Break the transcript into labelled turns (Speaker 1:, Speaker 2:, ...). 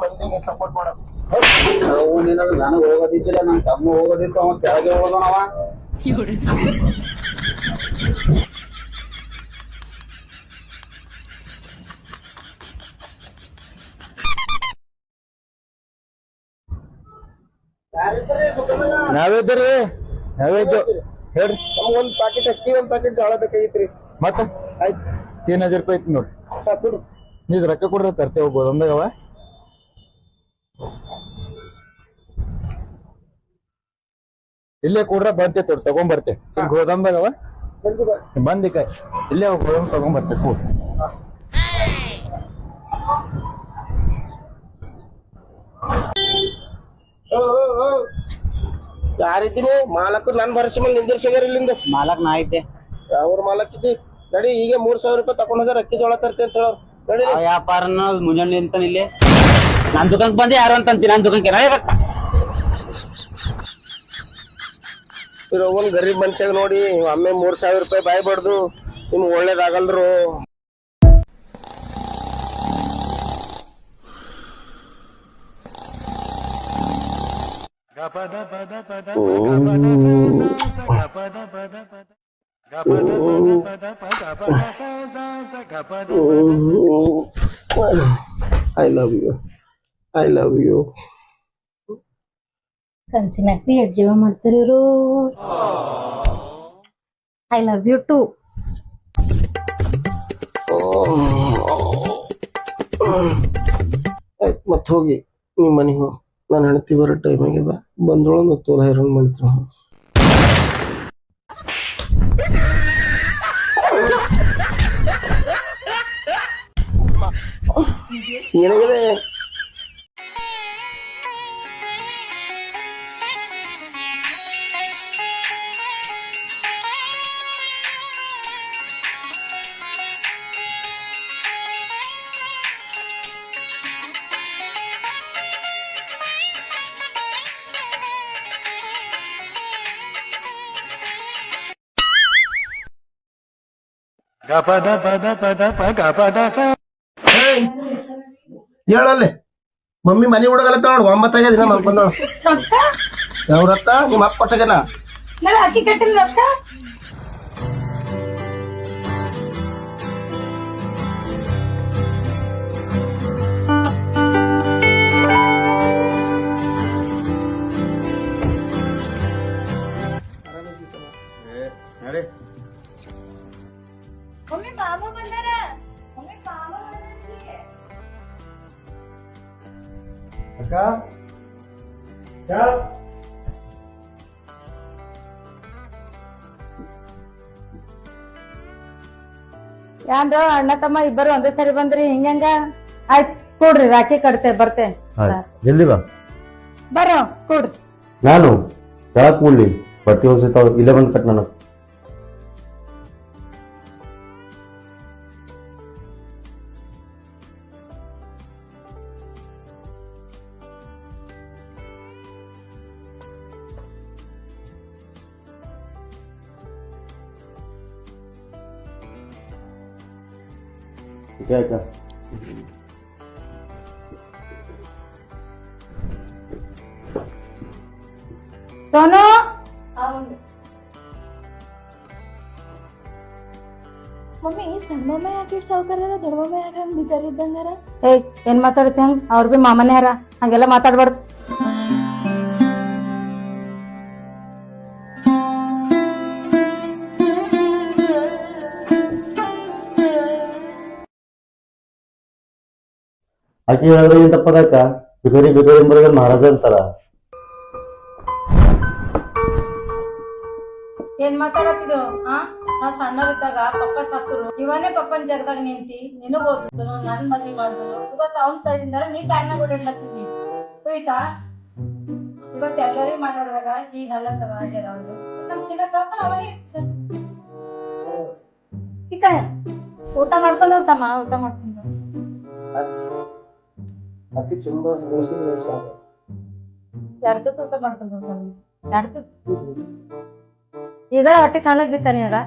Speaker 1: ಮಂದಿಗೆ ಸಪೋರ್ಟ್ ಮಾಡೋದು
Speaker 2: ಅವು ನಿನಗೆ ಹೋಗೋದಿದ್ದಿಲ್ಲ ನನ್ ತಮ್ಮ ಹೋಗೋದಿತ್ತು ಅವ ಕೆಳಗೆ ಹೋಗೋದವ
Speaker 3: ನಾವಿದ್ದೀರಿ ನಾವಿದ್ದು. ಹೇಳ್ರಿ.
Speaker 1: ನಮ್ಗೊಂದ್ ಪ್ಯಾಕೆಟ್ ಅಕ್ಕಿ ಒಂದ್ ಪ್ಯಾಕೆಟ್ ಜೋಳ ಬೇಕಾಗಿತ್ರಿ.
Speaker 3: ಮತ್ತ?
Speaker 1: ಆಯ್ತು.
Speaker 3: ತೀನ್ ಹಜಾರ್ ರೂಪಾಯಿ ಐತಿ ನೋಡ್ರಿ.
Speaker 1: ಹಾಕ್ಬಿಡು
Speaker 3: ನೀವ್ ರೊಕ್ಕ ಕೊಡ್ರಿ ತರ್ತೇವೆ ಗೋದಂದಾಗ ಅವ ಇಲ್ಲೇ ಕೊಡ್ರ ಬರ್ತೇ ತೋರ್ ತಗೊಂಡ್ ಬರ್ತೆ ಗೋದಾಮ್ದಾಗ ಅವ
Speaker 1: ಜಲ್ದಿ ಬಾ.
Speaker 3: ಬಂದಿ ಕಾಯ್ ಇಲ್ಲೇ ಗೋದಾಮ್ ತಗೊಂಡ್ ಕೂಡ ಕೂಡ್.
Speaker 1: ಯಾರಿದ್ದೀನಿ ಮಾಲಕರು ನನ್ ಭರಸೆ ಮೇಲೆ ನಿಂದಿರ್ಸಿದಾರ ಇಲ್ಲಿಂದ.
Speaker 2: ಮಾಲಕ್ ನಾ ಇದ್ದೆ.
Speaker 1: ಅವ್ರ ಮಾಲಕ್ ಇದ್ದಿ. ನಡಿ ಈಗ ಮೂರ್ ಸಾವಿರ ರೂಪಾಯಿ ತಕೊಂಡ್ ಹೋದ್ರೆ ಅಕ್ಕಿ ಜೋಳ ತರ್ತಿ ಅಂತ ಹೇಳೋ ನಡಿ
Speaker 2: ಆ ವ್ಯಾಪಾರನ ಮುಂಜಾನೆ ನಿಂತಾನ ಇಲ್ಲಿ. ನನ್ ದುಕಾನ್ ಬಂದೆ ಯಾರು ಅಂತ ಅಂತೀನಿ ನನ್ ದುಕಾನ್ಗೆ ನಡಿಬೇಕು
Speaker 1: ಒಂದ್ ಗರೀಬ್ ಮನ್ಷ್ಯಾಗ ನೋಡಿ ಒಮ್ಮೆ ಮೂರ್ ಸಾವಿರ ರೂಪಾಯಿ ಬಾಯ್ ಬಡ್ದು ನಿಮ್ಗೆ ಒಳ್ಳೇದಾಗಲ್ರು. I love you I love you
Speaker 4: ಕನ್ಸಿನಾಗ ಬಿ ಎಡ್ ಜೀವ ಮಾಡ್ತಿರೋ ಐ ಲವ್ ಯು ಟು
Speaker 1: ಆಯ್ತು ಮತ್ತೆ ಹೋಗಿ. ನಿಮ್ಮ ಮನೆಗೆ ನಾನು ಹೆಣ್ತಿ ಬರೋ ಟೈಮ್ ಆಗ್ಯದ ಬಂದೊಳಗೆ ತೋಲ ಹೈರಾಣ ಮಾಡಿದ್ರು. 你那个。ಏನಾಗಿದೆ ಹೇಳಲ್ಲಿ. ಮಮ್ಮಿ ಮನೆ ಹುಡುಗಲತ್ತ ನೋಡು ಒಂಬತ್ತಾಗ ದಿನ ಮಲ್ಕೊಂಡ ಅವ್ರತ್ತ ನಿಮ್ಮ ಅಪ್ಪ ಕೊಟ್ಟಾಗನ
Speaker 4: ಅಕ್ಕಿ ಕಟ್ಟಿಲ್ಲ ರೊಕ್ಕ?
Speaker 3: ನಡಿ.
Speaker 4: ಮಮ್ಮಿ ಮಾಮ ಬಂದಾರ? ಮಮ್ಮಿ ಮಾಮ
Speaker 3: ಅಕ್ಕ?
Speaker 4: ಯಾನ್ರ ಅಣ್ಣ ತಮ್ಮ ಇಬ್ಬರು ಒಂದೇ ಸರಿ ಬಂದ್ರಿ ಹಿಂಗಂಗ? ಆಯ್ತ್ ಕೊಡ್ರಿ ರಾಖಿ ಕಟ್ತೆ ಬರ್ತೆ.
Speaker 5: ಜಲ್ದಿ ಬಾ?
Speaker 4: ಬರೋ ಕೊಡ್ರಿ.
Speaker 5: ನಾನು ಕೆಳಕ್ ಕೂಡ್ಲಿ ಬಟ್ಟೆ ಹೊಸಿತಾವ ಇಲ್ಲೇ ಬಂದ್ ಕಟ್ ನನಗ್ ठीक है
Speaker 4: ಸೋನು
Speaker 6: ಮಮ್ಮಿ ಸಣ್ಣಮ್ಮ ಯಾಕೆ ಸಾವುಕಾರರ ದೊಡ್ಡಮ್ಮ ಯಾಕೆ ಹಂಗ್ ಬಿಗಾರ್ ಇದ್ದಂಗಾರ
Speaker 4: ಏಯ್ ಏನ್ ಮಾತಾಡ್ತಿ ಹಂಗ ಅವ್ರ ಬಿ ಮಾಮನೇ ಯಾರ ಹಂಗೆಲ್ಲ ಮಾತಾಡ್ಬಾರ್ದು
Speaker 5: ಆಕೆ ಹೇಳಿದ್ರೆ ತಪ್ಪದಾಕ ಬಿಗರಿ ಬಿಗರಿ ಎಂಬುದಾಗ ಮಹಾರಾಜ ಅಂತಾರ?
Speaker 4: ಏನ್ ಮಾತಾಡತ್ತಿದ್ದು? ಆ? ನಾ ಸಣ್ಣವರಿದ್ದಾಗ ಪಪ್ಪ ಸತ್ತರು. ಇವನೇ ಪಪ್ಪನ್ ಜಗದಾಗ ನಿಂತಿ. ನಿನಗ್ ಓದಿದ್ದು ನನ್ ಮದ್ವಿ ಮಾಡಿದ್ರು ಇವತ್ತು ಅವ್ನ ಸೈಡಿಂದ ನೀ ಟೈಮ್ನಾಗ ಓಡಾಡ್ಲತ್ತೀವಿ ಹೋಯ್ತಾ? ಇವತ್ತು ಎಲ್ಲರಿಗೂ ಮಾತಾಡಿದಾಗ ಈಗ ಹಲ್ಲತ್ತವ ಆಗ್ಯಾರ ಅವ್ರು. ನಮ್ಗಿನ್ನ ಸಾಕು ಅವನೇ. ಊಟ ಮಾಡ್ಕೊಂಡು ಹೋಗ್ತಮ್ಮ ಊಟ ಮಾಡ್ಕೊಂಡು
Speaker 1: ಅತಿ ತುಂಬಾ ಸಾಕು
Speaker 4: ಎರಡು ಊಟ ಮಾಡ್ಕೊಂಡು ಹೋಗ್ತಾನೆ ಎರಡು ಈಗ ಹೊಟ್ಟೆ ಕಾಣಕ್ ಬಿತ್ತಾನೆ ಈಗ